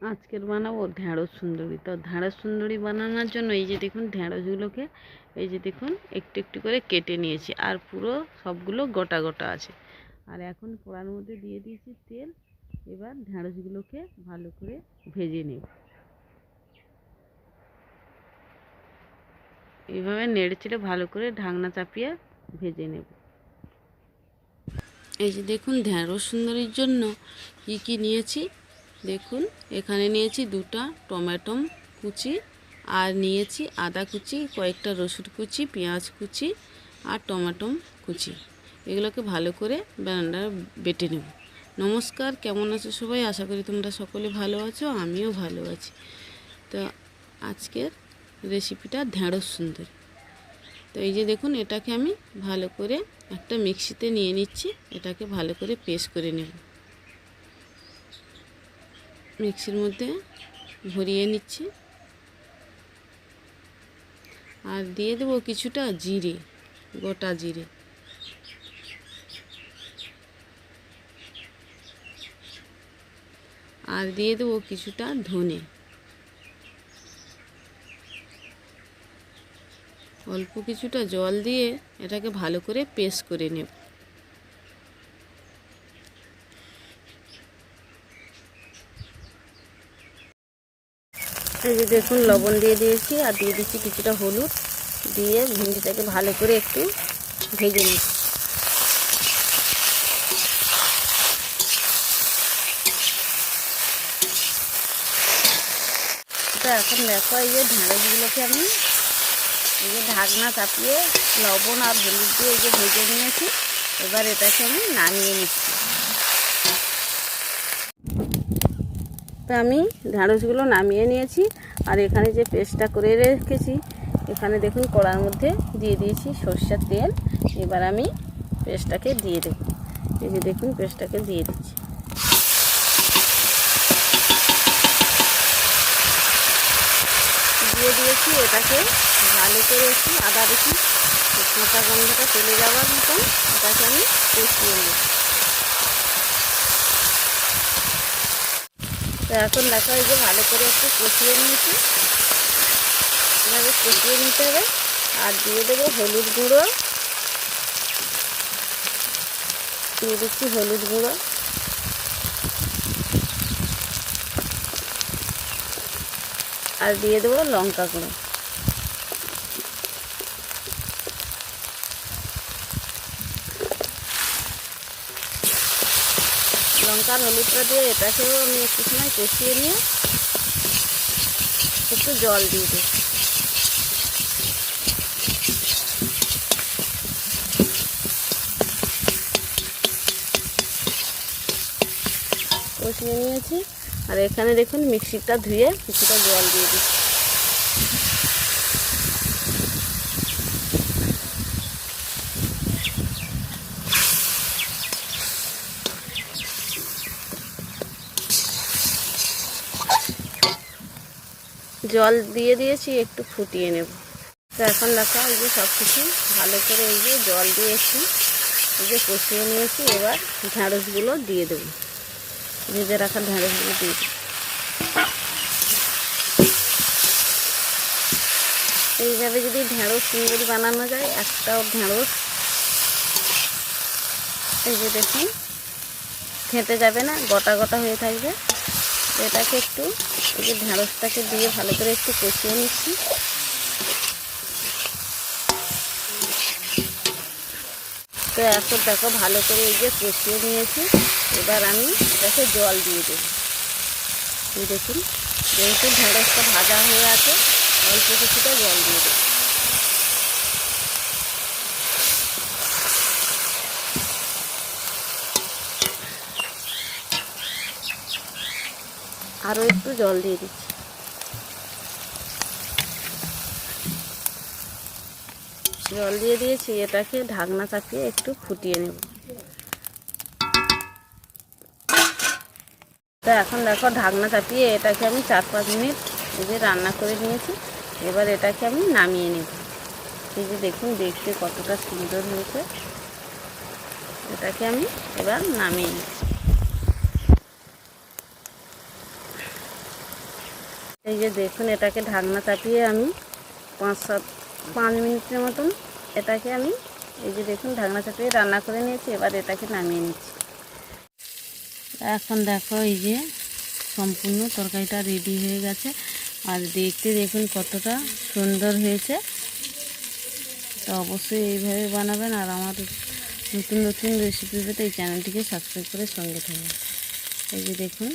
আজকের বানাবো ঢ্যাঁড়স সুন্দরী। তো ঢ্যাঁড়স সুন্দরী বানানোর জন্য এই যে দেখুন ঢ্যাঁড়সগুলোকে এই যে দেখুন একটু একটু করে কেটে নিয়েছি আর পুরো সবগুলো গোটা গোটা আছে। আর এখন কড়ার মধ্যে দিয়ে দিয়েছি তেল, এবার ঢ্যাঁড়সগুলোকে ভালো করে ভেজে নেব। এইভাবে নেড়ে চেড়ে ভালো করে ঢাকনা চাপিয়ে ভেজে নেব। এই যে দেখুন ঢ্যাঁড়স সুন্দরীর জন্য কী কী নিয়েছি? দেখুন, এখানে নিয়েছি দুটা টমেটো কুচি, আর নিয়েছি আদা কুচি, কয়েকটা রসুন কুচি, পেঁয়াজ কুচি আর টমেটো কুচি। এগুলোকে ভালো করে ব্যান্ডার বেটে নেব। নমস্কার, কেমন আছো সবাই? আশা করি তোমরা সকলে ভালো আছো, আমিও ভালো আছি। তো আজকের রেসিপিটা ঢ্যাঁড়স সুন্দর। তো এই যে দেখুন, এটাকে আমি ভালো করে একটা মিক্সিতে নিয়ে নিচ্ছি, এটাকে ভালো করে পেস্ট করে নেব। মিক্সির মধ্যে ভরিয়ে নিচ্ছি। আর দিয়ে দেবো কিছুটা জিরে, গোটা জিরে। আর দিয়ে দেবো কিছুটা ধনে। অল্প কিছুটা জল দিয়ে এটাকে ভালো করে পেস্ট করে নেব। এই যে দেখুন, লবণ দিয়ে দিয়েছি আর দিয়ে দিচ্ছি কিছুটা হলুদ। দিয়ে ভেন্ডিটাকে ভালো করে একটু ভেজে নিচ্ছি। এখন দেখো, এই যে ঢেঁড়সগুলোকে আমি, এই যে ঢাকনা চাপিয়ে লবণ আর হলুদ দিয়ে এই যে ভেজে নিয়েছি, এবার এটাকে আমি নামিয়ে নিচ্ছি। তো আমি ঢ্যাঁড়সগুলো নামিয়ে নিয়েছি আর এখানে যে পেস্টটা করে রেখেছি, এখানে দেখুন কড়ার মধ্যে দিয়ে দিয়েছি সর্ষের তেল। এবার আমি পেস্টটাকে দিয়ে দেব। এই যে দেখুন পেস্টটাকে দিয়ে দিচ্ছি। দিয়ে দিয়েছি এটাকে ভালো করে একটু আদা দেখি কাঁচা গন্ধটা চলে যাওয়ার মতন এটাকে আমি কষিয়ে নেব তো এখন দেখো এই যে ভালো করে একটু কষিয়ে নিয়েছি। এভাবে কষিয়ে নিতে হবে। আর দিয়ে দেবো হলুদ গুঁড়ো। দিয়ে দিচ্ছি হলুদ গুঁড়ো। আর দিয়ে দেবো লঙ্কা গুঁড়ো। লঙ্কার হলুদটা দিয়ে এটাকেও আমি একটু সময় কষিয়ে নিয়ে একটু জল দিয়ে দিই। কষিয়ে নিয়েছি। আর এখানে দেখুন মিক্সিটা ধুয়ে কিছুটা জল দিয়ে দিচ্ছি। জল দিয়ে দিয়েছি, একটু ফুটিয়ে নেব। তো এখন দেখো, এই যে সব কিছু ভালো করে এই যে জল দিয়েছি, এই যে কষিয়ে নিয়েছি, এবার ঢ্যাঁড়সগুলো দিয়ে দেবো। ভেজে রাখা ঢ্যাঁড়সগুলো দিয়ে দেবো। এইভাবে যদি ঢ্যাঁড়স সুন্দর বানানো যায়, একটাও ঢ্যাঁড়স এই যে দেখুন, খেতে যাবে না, গোটা গোটা হয়ে থাকবে। এটাকে একটু এই যে ঢ্যাঁড়সটাকে দিয়ে ভালো করে একটু কষিয়ে নিচ্ছি। তো এখন দেখো ভালো করে এই যে কষিয়ে নিয়েছি। এবার আমি এটাকে জল দিয়ে দেবো। দেখুন, যেহেতু ঢেঁড়সটা ভাজা হয়ে আছে, অল্প কিছুটা জল দিয়ে দেবো। আরও একটু জল দিয়ে দিচ্ছি। জল দিয়ে দিয়েছি, এটাকে ঢাকনা চাপিয়ে একটু ফুটিয়ে নেব। তো এখন দেখো ঢাকনা চাপিয়ে এটাকে আমি চার পাঁচ মিনিট এই যে রান্না করে নিয়েছি, এবার এটাকে আমি নামিয়ে নেব। এই যে দেখুন, দেখতে কতটা সুন্দর হয়েছে। এটাকে আমি এবার নামিয়ে নিচ্ছি। এই যে দেখুন, এটাকে ঢাকনা চাপিয়ে আমি পাঁচ সাত, পাঁচ মিনিটের মতন এটাকে আমি এই যে দেখুন, ঢাকনা চাপিয়ে রান্না করে নিয়েছি, এবার এটাকে নামিয়ে নিচ্ছি। এখন দেখো এই যে সম্পূর্ণ তরকারিটা রেডি হয়ে গেছে। আর দেখতে দেখুন কতটা সুন্দর হয়েছে। তো অবশ্যই এইভাবে বানাবেন, আর আমার নতুন নতুন রেসিপি পেতে এই চ্যানেলটিকে সাবস্ক্রাইব করে সঙ্গে থাকবেন এই যে দেখুন